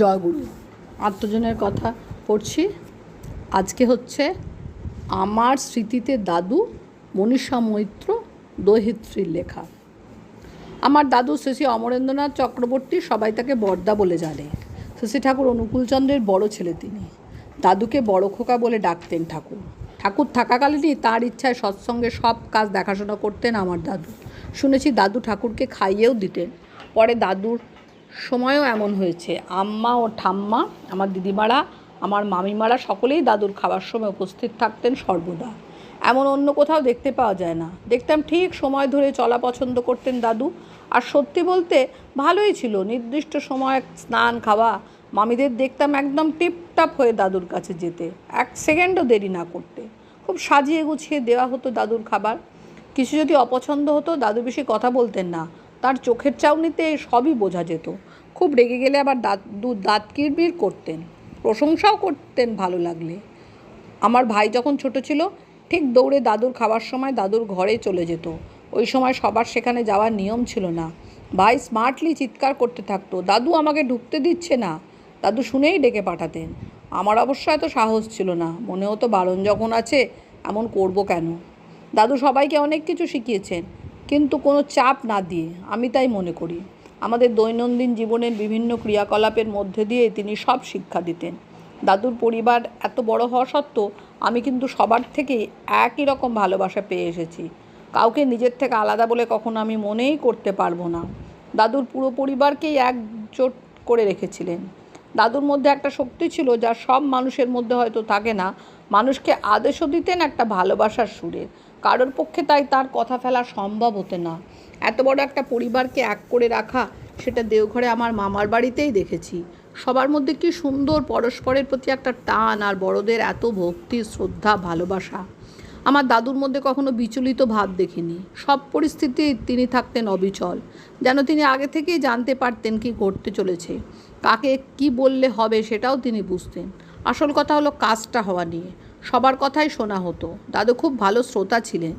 জয়গুরু আত্মজনের কথা পড়ছি। আজকে হচ্ছে আমার স্মৃতিতে দাদু মনীষা মৈত্র দহিত্রীর লেখা। আমার দাদু শ্রী অমরেন্দ্রনাথ চক্রবর্তী সবাই তাকে বর্দা বলে জানে। শ্রী ঠাকুর অনুকূলচন্দ্রের বড় ছেলে তিনি। দাদুকে বড় খোকা বলে ডাকতেন ঠাকুর। ঠাকুর থাকাকালীনই তার ইচ্ছায় সৎসঙ্গে সব কাজ দেখাশোনা করতেন আমার দাদু। শুনেছি দাদু ঠাকুরকে খাইয়েও দিতেন। পরে দাদুর সময়ও এমন হয়েছে। আম্মা ও ঠাম্মা, আমার দিদিমারা, আমার মামিমারা সকলেই দাদুর খাবার সময় উপস্থিত থাকতেন সর্বদা। এমন অন্য কোথাও দেখতে পাওয়া যায় না। দেখতাম ঠিক সময় ধরে চলা পছন্দ করতেন দাদু। আর সত্যি বলতে, ভালোই ছিল। নির্দিষ্ট সময় স্নান, খাওয়া, মামিদের দেখতাম একদম টিপটাপ হয়ে দাদুর কাছে যেতে। এক সেকেন্ডও দেরি না করতে। খুব সাজিয়ে গুছিয়ে দেওয়া হতো দাদুর খাবার। কিছু যদি অপছন্দ হতো, দাদু বেশি কথা বলতেন না। তার চোখের চাউনিতে সবই বোঝা যেত। খুব রেগে গেলে আবার দাঁত, দু দাঁত কিরবির করতেন। প্রশংসাও করতেন ভালো লাগলে। আমার ভাই যখন ছোট ছিল, ঠিক দৌড়ে দাদুর খাবার সময় দাদুর ঘরে চলে যেত। ওই সময় সবার সেখানে যাওয়ার নিয়ম ছিল না। ভাই স্মার্টলি চিৎকার করতে থাকতো, দাদু আমাকে ঢুকতে দিচ্ছে না। দাদু শুনেই ডেকে পাঠাতেন। আমার অবশ্য এত সাহস ছিল না মনে হতো বারণ যখন আছে, এমন করব কেন? দাদু সবাইকে অনেক কিছু শিখিয়েছেন। কিন্তু কোনো চাপ না দিয়ে, আমি তাই মনে করি। আমাদের দৈনন্দিন জীবনের বিভিন্ন ক্রিয়াকলাপের মধ্যে দিয়ে তিনি সব শিক্ষা দিতেন। দাদুর পরিবার এত বড় হওয়া সত্ত্বেও আমি কিন্তু সবার থেকেই একই রকম ভালোবাসা পেয়ে এসেছি। কাউকে নিজের থেকে আলাদা বলে কখনো আমি মনেই করতে পারব না। দাদুর পুরো পরিবারকেই একজোট করে রেখেছিলেন। দাদুর মধ্যে একটা শক্তি ছিল যা সব মানুষের মধ্যে হয়তো থাকে না। মানুষকে আদেশও দিতেন একটা ভালোবাসার সুরে। কারোর পক্ষে তাই তার কথা ফেলা সম্ভব হতে না। এত বড় একটা পরিবারকে এক করে রাখা, সেটা দেওঘরে আমার মামার বাড়িতেই দেখেছি। সবার মধ্যে কি সুন্দর পরস্পরের প্রতি একটা টান আর বড়দের এত ভক্তি, শ্রদ্ধা, ভালোবাসা। আমার দাদুর মধ্যে কখনো বিচলিত ভাব দেখিনি। সব পরিস্থিতি তিনি থাকতেন অবিচল। যেন তিনি আগে থেকেই জানতে পারতেন কি ঘটতে চলেছে। কাকে কি বললে হবে সেটাও তিনি বুঝতেন। আসল কথা হলো কাজটা হওয়া নিয়ে। সবার কথাই শোনা হতো। দাদু খুব ভালো শ্রোতা ছিলেন।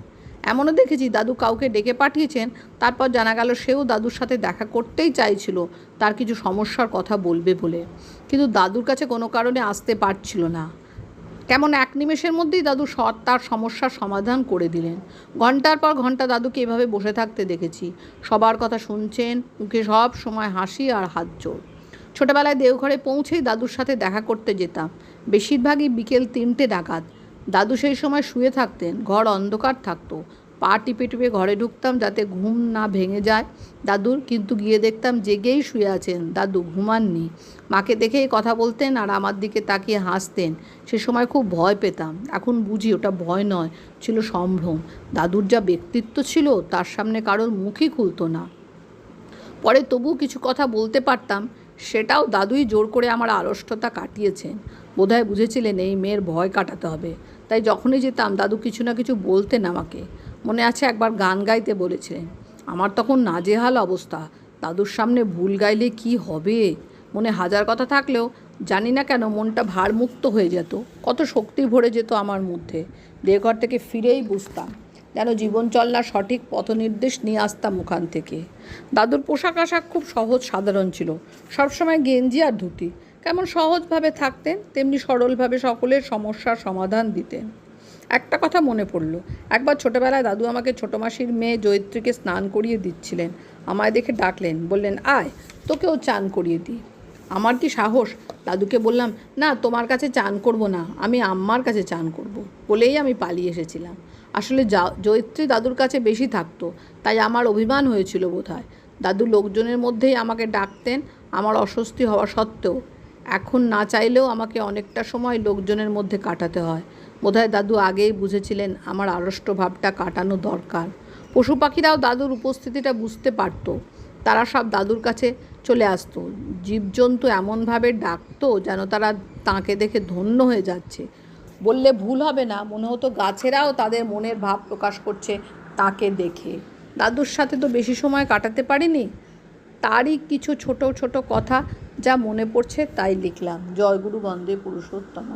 এমনও দেখেছি দাদু কাউকে ডেকে পাঠিয়েছেন, তারপর জানা গেল সেও দাদুর সাথে দেখা করতেই চাইছিল, তার কিছু সমস্যার কথা বলবে বলে। কিন্তু দাদুর কাছে কোনো কারণে আসতে পারছিল না। কেমন এক নিমেষের মধ্যেই দাদু সৎ, তার সমস্যার সমাধান করে দিলেন। ঘণ্টার পর ঘণ্টা দাদুকে এভাবে বসে থাকতে দেখেছি। সবার কথা শুনছেন, মুখে সব সময় হাসি আর হাত জোর ছোটোবেলায় দেওঘরে পৌঁছেই দাদুর সাথে দেখা করতে যেতাম। বেশিরভাগই বিকেল তিনটে ডাকাত দাদু সেই সময় শুয়ে থাকতেন, ঘর অন্ধকার থাকতো। পা টিপে টিপে ঘরে ঢুকতাম যাতে ঘুম না ভেঙে যায় দাদুর, কিন্তু গিয়ে দেখতাম জেগেই শুয়ে আছেন দাদু, ঘুমাননি। মাকে দেখেই কথা বলতেন আর আমার দিকে তাকিয়ে হাসতেন। সে সময় খুব ভয় পেতাম। এখন বুঝি ওটা ভয় নয়, ছিল সম্ভ্রম। দাদুর যা ব্যক্তিত্ব ছিল, তার সামনে কারোর মুখই খুলতো না। পরে তবু কিছু কথা বলতে পারতাম। সেটাও দাদুই জোর করে আমার আড়ষ্টতা কাটিয়েছেন। বোধহয় বুঝেছিলেন এই মেয়ের ভয় কাটাতে হবে। তাই যখনই যেতাম, দাদু কিছু না কিছু বলতেন আমাকে। মনে আছে একবার গান গাইতে বলেছিলেন, আমার তখন নাজেহাল অবস্থা। দাদুর সামনে ভুল গাইলে কি হবে? মনে হাজার কথা থাকলেও জানি না কেন মনটা ভারমুক্ত হয়ে যেত। কত শক্তি ভরে যেত আমার মধ্যে। দেহঘর থেকে ফিরেই বুঝতাম। যেন জীবন চলার সঠিক পথনির্দেশ নিয়ে আসতাম ওখান থেকে। দাদুর পোশাক আশাক খুব সহজ সাধারণ ছিল। সবসময় গেঞ্জি আর ধুতি। কেমন সহজভাবে থাকতেন, তেমনি সরলভাবে সকলের সমস্যার সমাধান দিতেন। একটা কথা মনে পড়ল, একবার ছোটোবেলায় দাদু আমাকে ছোটো মাসির মেয়ে জয়িত্রীকে স্নান করিয়ে দিচ্ছিলেন। আমায় দেখে ডাকলেন, বললেন, আয়, তোকেও চান করিয়ে দিই। আমার কি সাহস? দাদুকে বললাম, না, তোমার কাছে চান করব না, আমি আম্মার কাছে চান করব। বলেই আমি পালিয়ে এসেছিলাম। আসলে যা, জয়িত্রী দাদুর কাছে বেশি থাকতো, তাই আমার অভিমান হয়েছিল বোধহয়। দাদু লোকজনের মধ্যেই আমাকে ডাকতেন, আমার অস্বস্তি হওয়া সত্ত্বেও। এখন না চাইলেও আমাকে অনেকটা সময় লোকজনের মধ্যে কাটাতে হয়। বোধহয় দাদু আগেই বুঝেছিলেন আমার আড়ষ্ট ভাবটা কাটানো দরকার। পশু পাখিরাও দাদুর উপস্থিতিটা বুঝতে পারতো। তারা সব দাদুর কাছে চলে আসতো। জীবজন্তু এমনভাবে ডাকতো যেন তারা তাকে দেখে ধন্য হয়ে যাচ্ছে। বললে ভুল হবে না। মনে হতো গাছেরাও তাদের মনের ভাব প্রকাশ করছে তাকে দেখে। দাদুর সাথে তো বেশি সময় কাটাতে পারিনি। তারই কিছু ছোট ছোট কথা যা মনে পড়ছে তাই লিখলাম। জয়গুরু বন্দে পুরুষোত্তম।